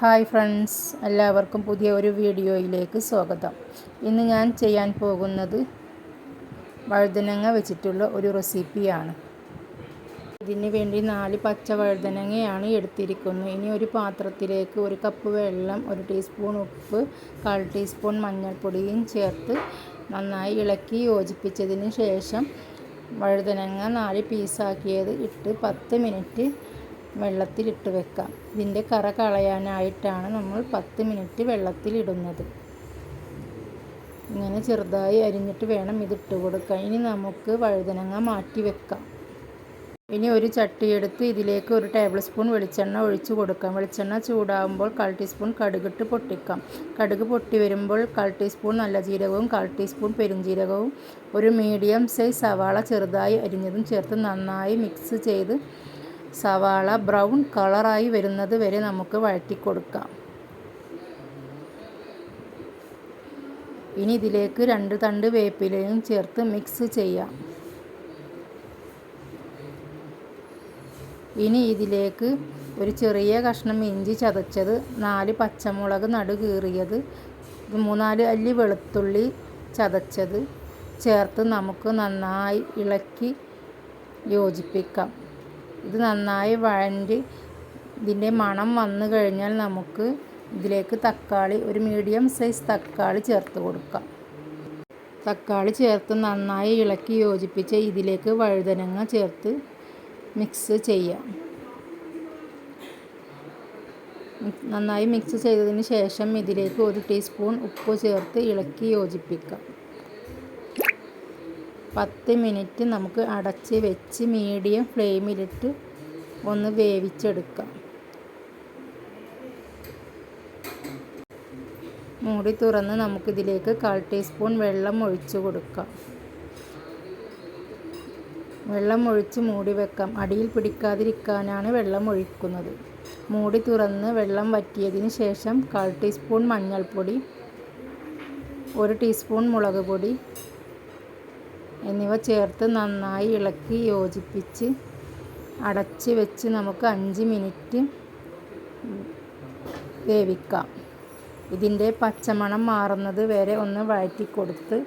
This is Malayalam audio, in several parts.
ഹായ് ഫ്രണ്ട്സ് എല്ലാവർക്കും പുതിയ ഒരു വീഡിയോയിലേക്ക് സ്വാഗതം. ഇന്ന് ഞാൻ ചെയ്യാൻ പോകുന്നത് വഴുതനങ്ങ വെച്ചിട്ടുള്ള ഒരു റെസിപ്പിയാണ്. ഇതിന് വേണ്ടി നാല് പച്ച വഴുതനങ്ങയാണ് എടുത്തിരിക്കുന്നത്. ഇനി ഒരു പാത്രത്തിലേക്ക് ഒരു കപ്പ് വെള്ളം ഒരു ടീസ്പൂൺ ഉപ്പ് കാൽ ടീസ്പൂൺ മഞ്ഞൾപ്പൊടിയും ചേർത്ത് നന്നായി ഇളക്കി യോജിപ്പിച്ചതിന് ശേഷം വഴുതനങ്ങ നാല് പീസാക്കിയത് ഇട്ട് പത്ത് മിനിറ്റ് വെള്ളത്തിലിട്ട് വെക്കാം. ഇതിന്റെ കറ കളയാനായിട്ടാണ് നമ്മൾ പത്ത് മിനിറ്റ് വെള്ളത്തിലിടുന്നത്. ഇങ്ങനെ ചെറുതായി അരിഞ്ഞിട്ട് വേണം ഇതിട്ട് കൊടുക്കാൻ. ഇനി നമുക്ക് വഴുതനങ്ങ മാറ്റി വെക്കാം. ഇനി ഒരു ചട്ടിയെടുത്ത് ഇതിലേക്ക് ഒരു ടേബിൾ സ്പൂൺ വെളിച്ചെണ്ണ ഒഴിച്ചു കൊടുക്കാം. വെളിച്ചെണ്ണ ചൂടാകുമ്പോൾ കാൽ ടീസ്പൂൺ കടുകിട്ട് പൊട്ടിക്കാം. കടുക് പൊട്ടി വരുമ്പോൾ കാൽ ടീസ്പൂൺ നല്ല ജീരകവും കാൽ ടീസ്പൂൺ പെരുംജീരകവും ഒരു മീഡിയം സൈസ് സവാള ചെറുതായി അരിഞ്ഞതും ചേർത്ത് നന്നായി മിക്സ് ചെയ്ത് സവാള ബ്രൗൺ കളറായി വരുന്നത് വരെ നമുക്ക് വഴറ്റിക്കൊടുക്കാം. ഇനി ഇതിലേക്ക് രണ്ട് തണ്ട് വേപ്പിലയും ചേർത്ത് മിക്സ് ചെയ്യാം. ഇനി ഇതിലേക്ക് ഒരു ചെറിയ കഷ്ണം ഇഞ്ചി ചതച്ചത് നാല് പച്ചമുളക് നടു കീറിയത് മൂന്നാൽ അല്ലി വെളുത്തുള്ളി ചതച്ചത് ചേർത്ത് നമുക്ക് നന്നായി ഇളക്കി യോജിപ്പിക്കാം. ഇത് നന്നായി വഴണ്ടി ഇതിന്റെ മണം വന്നു കഴിഞ്ഞാൽ നമുക്ക് ഇതിലേക്ക് തക്കാളി ഒരു മീഡിയം സൈസ് തക്കാളി ചേർത്ത് കൊടുക്കാം. തക്കാളി ചേർത്ത് നന്നായി ഇളക്കി യോജിപ്പിച്ച് ഇതിലേക്ക് വഴുതനങ്ങ ചേർത്ത് മിക്സ് ചെയ്യാം. നന്നായി മിക്സ് ചെയ്തതിന് ശേഷം ഇതിലേക്ക് ഒരു ടീസ്പൂൺ ഉപ്പ് ചേർത്ത് ഇളക്കി യോജിപ്പിക്കാം. പത്ത് മിനിറ്റ് നമുക്ക് അടച്ച് വെച്ച് മീഡിയം ഫ്ലെയിമിലിട്ട് ഒന്ന് വേവിച്ചെടുക്കാം. മൂടി തുറന്ന് നമുക്കിതിലേക്ക് കാൽ ടീസ്പൂൺ വെള്ളം ഒഴിച്ചു കൊടുക്കാം. വെള്ളം ഒഴിച്ച് മൂടി വെക്കാം. അടിയിൽ പിടിക്കാതിരിക്കാനാണ് വെള്ളം ഒഴിക്കുന്നത്. മൂടി തുറന്ന് വെള്ളം വറ്റിയതിന് ശേഷം കാൽ ടീസ്പൂൺ മഞ്ഞൾപ്പൊടി ഒരു ടീസ്പൂൺ മുളക് പൊടി എന്നിവ ചേർത്ത് നന്നായി ഇളക്കി യോജിപ്പിച്ച് അടച്ച് വെച്ച് നമുക്ക് അഞ്ച് മിനിറ്റ് വേവിക്കാം. ഇതിന്റെ പച്ചമണം മാറുന്നത് വരെ ഒന്ന് വഴറ്റി കൊടുത്ത്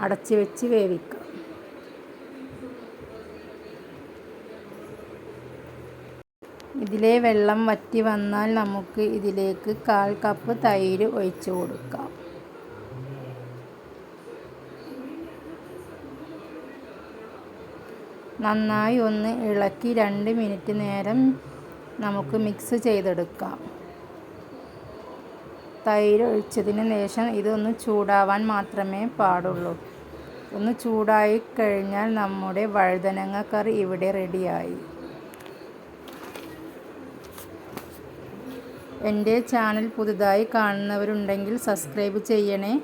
അടച്ച് വെച്ച് വേവിക്കാം. ഇതിലെ വെള്ളം വറ്റി വന്നാൽ നമുക്ക് ഇതിലേക്ക് കാൽ കപ്പ് തൈര് ഒഴിച്ചു കൊടുക്കാം. നന്നായി ഒന്ന് ഇളക്കി രണ്ട് മിനിറ്റ് നേരം നമുക്ക് മിക്സ് ചെയ്തെടുക്കാം. തൈര് ഒഴിച്ചതിന് ശേഷം ഇതൊന്ന് ചൂടാവാൻ മാത്രമേ പാടുള്ളൂ. ഒന്ന് ചൂടായി കഴിഞ്ഞാൽ നമ്മുടെ വഴുതനങ്ങ കറി ഇവിടെ റെഡിയായി എന്റെ ചാനൽ പുതുതായി കാണുന്നവരുണ്ടെങ്കിൽ സബ്സ്ക്രൈബ് ചെയ്യണേ.